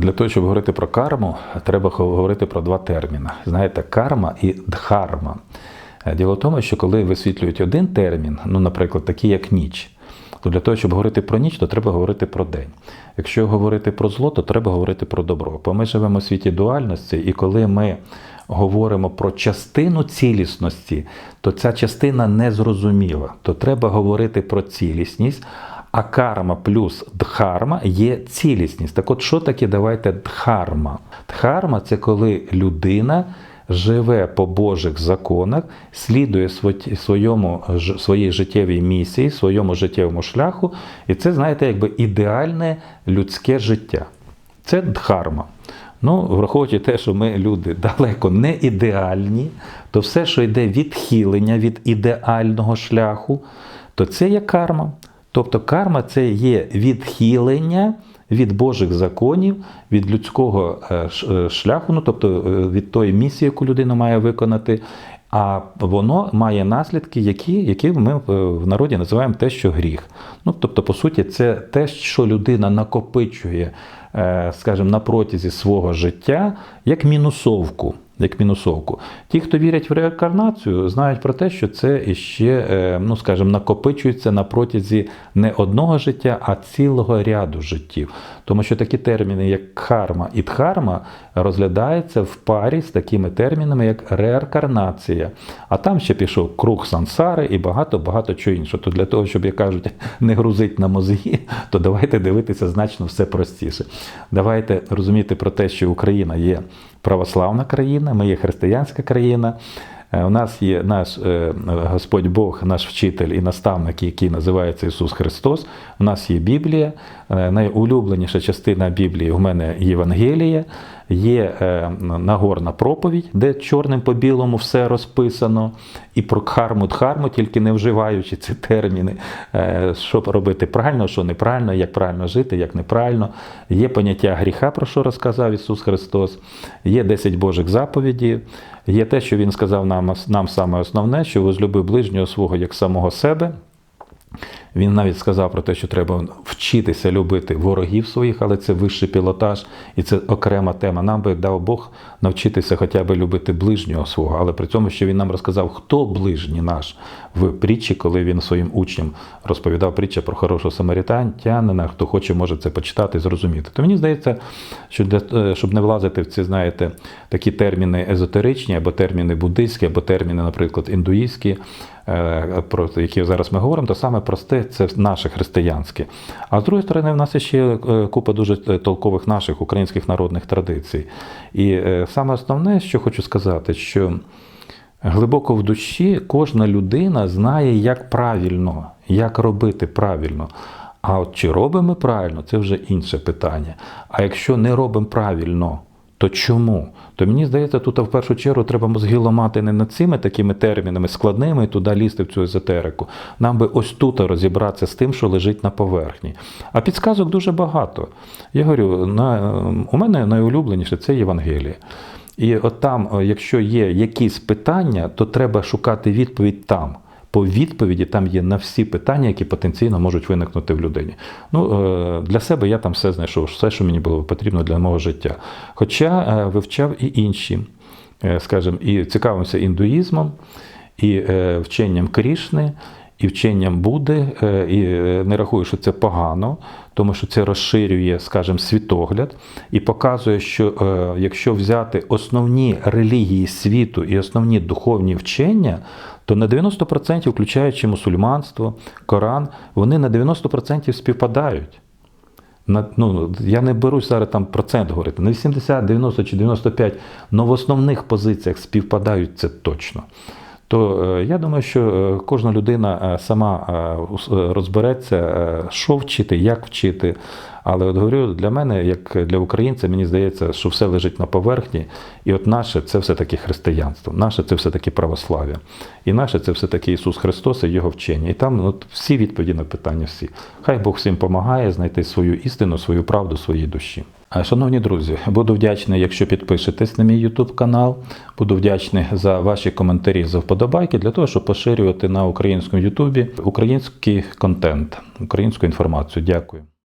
Для того, щоб говорити про карму, треба говорити про два терміни. Знаєте, карма і дхарма. Е, Діло в тому, що коли висвітлюють один термін, ну, наприклад, такий як ніч, то для того, щоб говорити про ніч, то треба говорити про день. Якщо говорити про зло, то треба говорити про добро. Бо ми живемо у світі дуальності, і коли ми говоримо про частину цілісності, то ця частина не зрозуміла. То треба говорити про цілісність. А карма плюс дхарма є цілісність. Так от, що таке давайте дхарма? Дхарма це коли людина живе по Божих законах, слідує своєму, своїй життєвій місії, своєму життєвому шляху, і це, знаєте, якби ідеальне людське життя. Це дхарма. Ну, враховуючи те, що ми люди далеко не ідеальні, то все, що йде відхилення від ідеального шляху, то це є карма. Тобто карма це є відхилення від Божих законів, від людського е, е, шляху, ну тобто е, від тої місії, яку людина має виконати. А воно має наслідки, які, які ми в народі називаємо те, що гріх. Ну, тобто, по суті, це те, що людина накопичує, скажімо, на протязі свого життя, як мінусовку. Як мінусовку. Ті, хто вірять в реінкарнацію, знають про те, що це іще, е, ну скажімо, накопичується на протязі не одного життя, а цілого ряду життів. Тому що такі терміни, як карма і дхарма, розглядаються в парі з такими термінами, як реінкарнація. А там ще пішов круг сансари і багато-багато чого іншого. То для того, щоб, як кажуть, не грузить на мозги, то давайте дивитися значно все простіше. Давайте розуміти про те, що Україна є православна країна, ми є християнська країна. Е, У нас є наш е, Господь Бог, наш вчитель і наставник, який називається Ісус Христос. У нас є Біблія. Е, Найулюбленіша частина Біблії у мене Євангеліє. Є Нагорна проповідь, де чорним по білому все розписано. І про карму дхарму, тільки не вживаючи ці терміни, що робити правильно, що неправильно, як правильно жити, як неправильно. Є поняття гріха, про що розказав Ісус Христос. Є 10 Божих заповідей. Є те, що Він сказав нам, нам саме основне, що возлюби ближнього свого як самого себе. Він навіть сказав про те, що треба вчитися любити ворогів своїх, але це вищий пілотаж і це окрема тема. Нам би дав Бог навчитися хоча б любити ближнього свого, але при цьому, що він нам розказав, хто ближній наш в притчі, коли він своїм учням розповідав притча про хорошого самаритянина, хто хоче, може це почитати і зрозуміти. То мені здається, що для е, щоб не влазити в ці, знаєте, такі терміни езотеричні, або терміни буддийські, або терміни, наприклад, індуїстські, е, про які зараз ми говоримо, то саме просте це наше християнське. А з другої сторони, в нас ще е, купа дуже е, толкових наших українських народних традицій. І е, саме основне, що хочу сказати, що глибоко в душі кожна людина знає, як правильно, як робити правильно. А от чи робимо правильно, це вже інше питання. А якщо не робимо правильно, то чому? То мені здається, тут в першу чергу треба мозги ламати не над цими такими термінами складними і туди лізти в цю езотерику. Нам би ось тут розібратися з тим, що лежить на поверхні. А підсказок дуже багато. Я говорю, на, у мене найулюбленіше це Євангеліє. І от там, е, якщо є якісь питання, то треба шукати відповідь там. По відповіді там є на всі питання, які потенційно можуть виникнути в людині. Ну, е, для себе я там все знайшов, все, що мені було потрібно для мого життя. Хоча е, вивчав і інші, е, скажімо, і цікавився індуїзмом, і вченням Крішни, і вченням Будди, е, і е, не рахую, що це погано, тому що це розширює, скажімо, світогляд і показує, що е, якщо взяти основні релігії світу і основні духовні вчення, то на 90%, включаючи мусульманство, Коран, вони на 90% співпадають. На, ну, я не берусь зараз там процент говорити, на 80, 90 чи 95, але в основних позиціях співпадають це точно. То е, я думаю, що е, кожна людина е, сама розбереться, що вчити, як вчити. Але от говорю, для мене, як для українця, мені здається, що все лежить на поверхні, і от наше це все-таки християнство, наше це все-таки православ'я. І наше це все-таки Ісус Христос і Його вчення. І там от, всі відповіді на питання всі. Хай Бог всім допомагає знайти свою істину, свою правду своїй душі. Шановні друзі, буду вдячний, якщо підпишетесь на мій YouTube канал. Буду вдячний за ваші коментарі, за вподобайки для того, щоб поширювати на українському YouTube український контент, українську інформацію. Дякую.